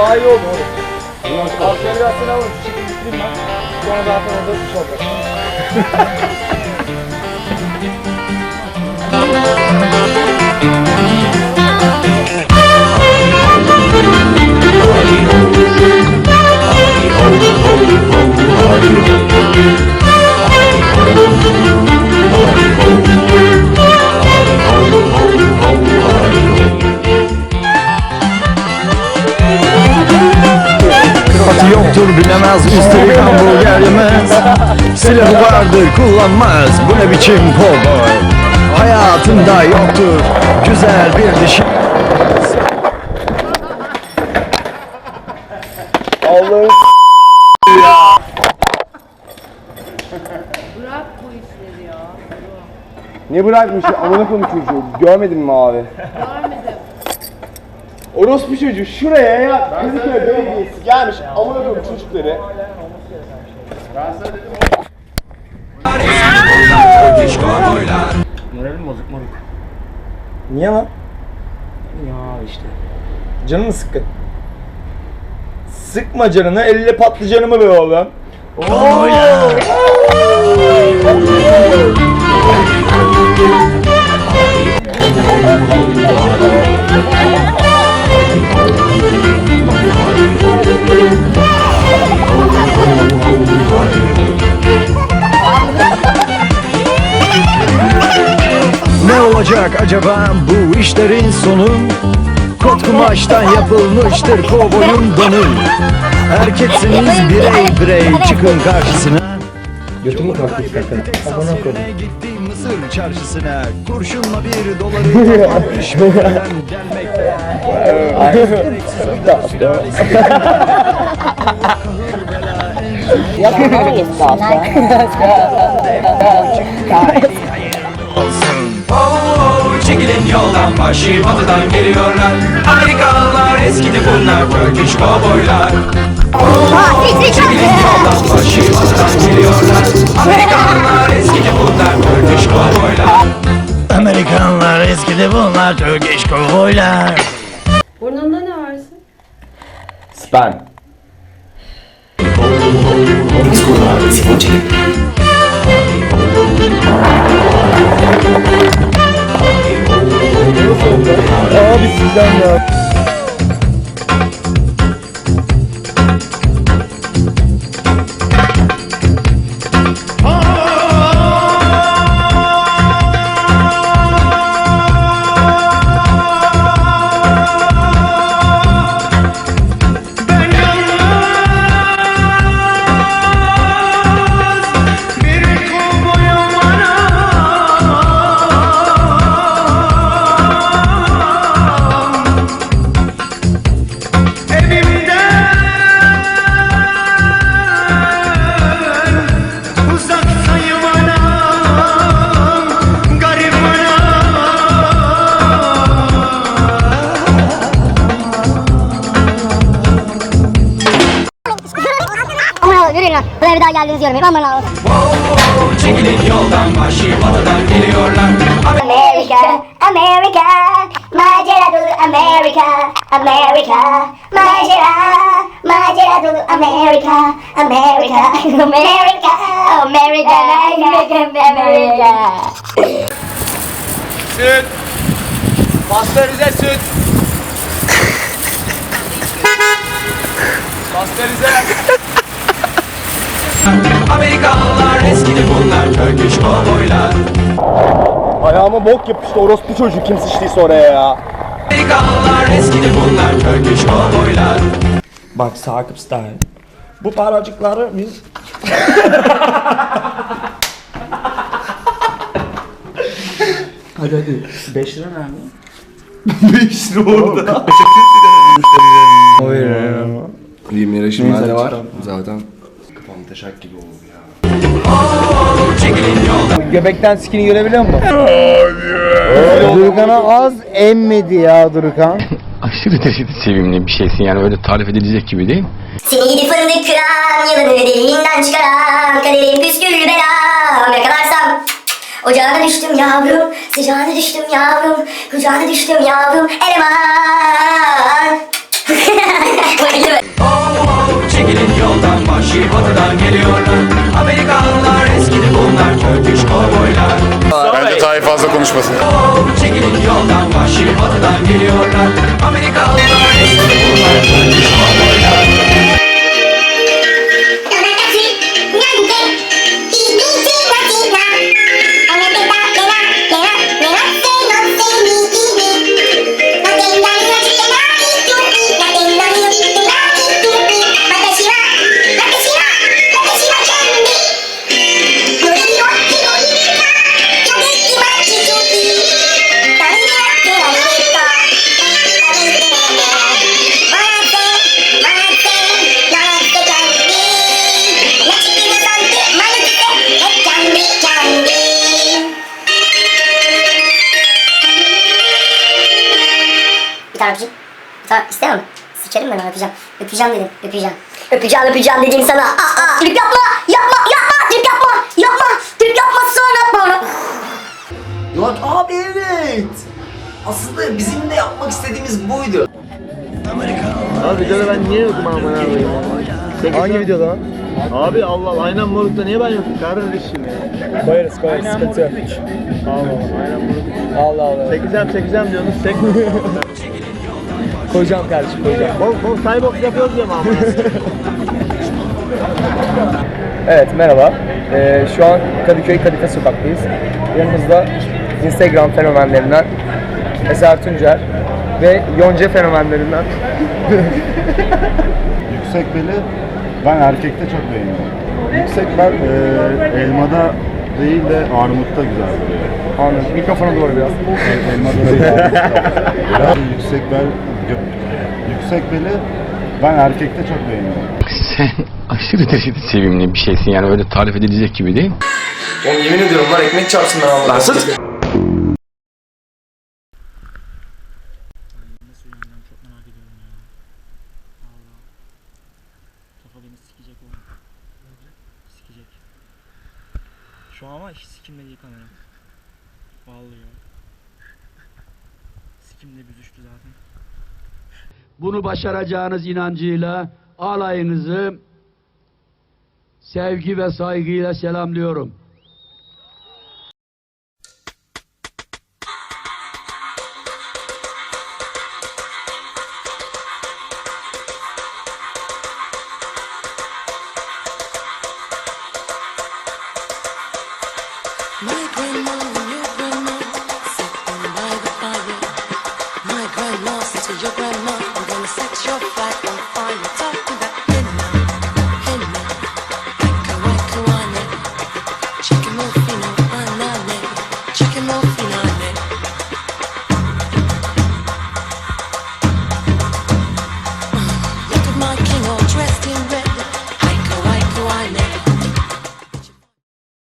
daha iyi oldu oğlum. Arkaya biraz sana alalım. Şekilde bitireyim ben. Sonra zaten orada bir şey olacak. yoktur bilemez üstelik hamburger yemez Silahı vardır kullanmaz bu ne biçim kovboy Hayatında yoktur güzel bir dişi Allah'ım Bırak bu işleri ya. Ne bırakmış ya? Amına koyayım çocuğu. Görmedin mi abi? Orospu çocuğu şuraya ya. Kızıköy Belediyesi gelmiş. Amına koyayım çocukları. Moralim bozuk moruk. Niye lan? Ya işte. Canın mı sıkkın? Sıkma canını, elle patlıcanımı be oğlum. Ne olacak acaba bu işlerin sonu? Kot kumaştan yapılmıştır kovboyun donu. Erkeksiniz birey birey çıkın karşısına Götümü kalktı istersen. Amına koyayım. Gitti Mısır çarşısına. Kurşunla bir doları Mekke'den gelmekte. Oo, çekilin yoldan. Başı batıdan geliyorlar. Amerikalılar eskidi bunlar Turkish kovboylar Çekilin yoldan başı batıdan geliyorlar Amerikalılar eskidi bunlar Turkish kovboylar Amerikanlar eskidi bunlar Turkish kovboylar Burnunda ne varsın? Spen. Abi sizden ya. Geldiğinizi görmeyeyim. Aman Allah'ım. Oo, çekilin yoldan başı batıdan geliyorlar Amerika, Amerika, macera dolu Amerika, Amerika, macera, macera dolu Amerika, Amerika, Amerika, Amerika, Amerika, Amerika. Süt. Pastörize süt. Pastörize. Amerikalılar eskidi bunlar Turkish kovboylar Ayağıma bok yapıştı orospu çocuğu kim sıçtıysa oraya ya. Amerikalılar eskidi bunlar Turkish kovboylar Bak Sakıp Style. Bu paracıkları biz... hadi hadi. 5 lira nerede? 5 lira orada. Diyeyim yere şimdi Neyse, de var. Zaten taşak gibi oldu ya. Göbekten skin'i görebiliyor musun? Durukan'a az emmedi ya Durukan. aşırı derecede sevimli bir şeysin yani öyle tarif edilecek gibi değil. Seni gidi fındık kıran, yılanı deliğinden çıkaran, kaderim püskül belam yakalarsam Ocağına düştüm yavrum, sıcağına düştüm yavrum, kucağına düştüm yavrum, eleman Tayyip fazla konuşmasın. Çekilin yoldan vahşi batıdan geliyorlar Amerikalılar eskidi bunlar mi? Sikerim ben onu öpeceğim. Öpeceğim dedim. Öpeceğim. Öpeceğim öpeceğim dedim sana. Aa, aa. Trip yapma. Yapma yapma. Trip yapma. Yapma. Trip yapma sonra yapma onu. Lan abi evet. Aslında bizim de yapmak istediğimiz buydu. Abi videoda ben niye yokum aman abi? Hangi videoda lan? Abi Allah Allah aynen morukta niye ben yokum kardeşim ya? Koyarız koyarız sıkıntı yok. Allah Allah aynen moruk. Allah Allah. Çekeceğim çekeceğim diyorsunuz çek. koyacağım kardeşim koyacağım. Bol bol cybox yapıyoruz ya ama. Evet merhaba. Ee, şu an Kadıköy Kadife Sokak'tayız. Yanımızda Instagram fenomenlerinden Eser Tuncer ve Yonca fenomenlerinden Yüksek beli ben erkekte çok beğeniyorum. Yüksek bel e, elmada değil de armutta güzel duruyor. Anladım. Mikrofona doğru biraz. El- elmada değil armutta. Biraz yüksek bel yüksek beli ben erkekte çok beğeniyorum. Sen aşırı derecede sevimli bir şeysin yani öyle tarif edilecek gibi değil. Oğlum yemin ediyorum lan ekmek çarpsın ben Allah'ım. Lan sus. Kafa beni sikecek oğlum. Sikecek. Şu an ama hiç sikimle değil kamera. Vallahi ya. Sikimle büzüştü zaten. Bunu başaracağınız inancıyla alayınızı sevgi ve saygıyla selamlıyorum.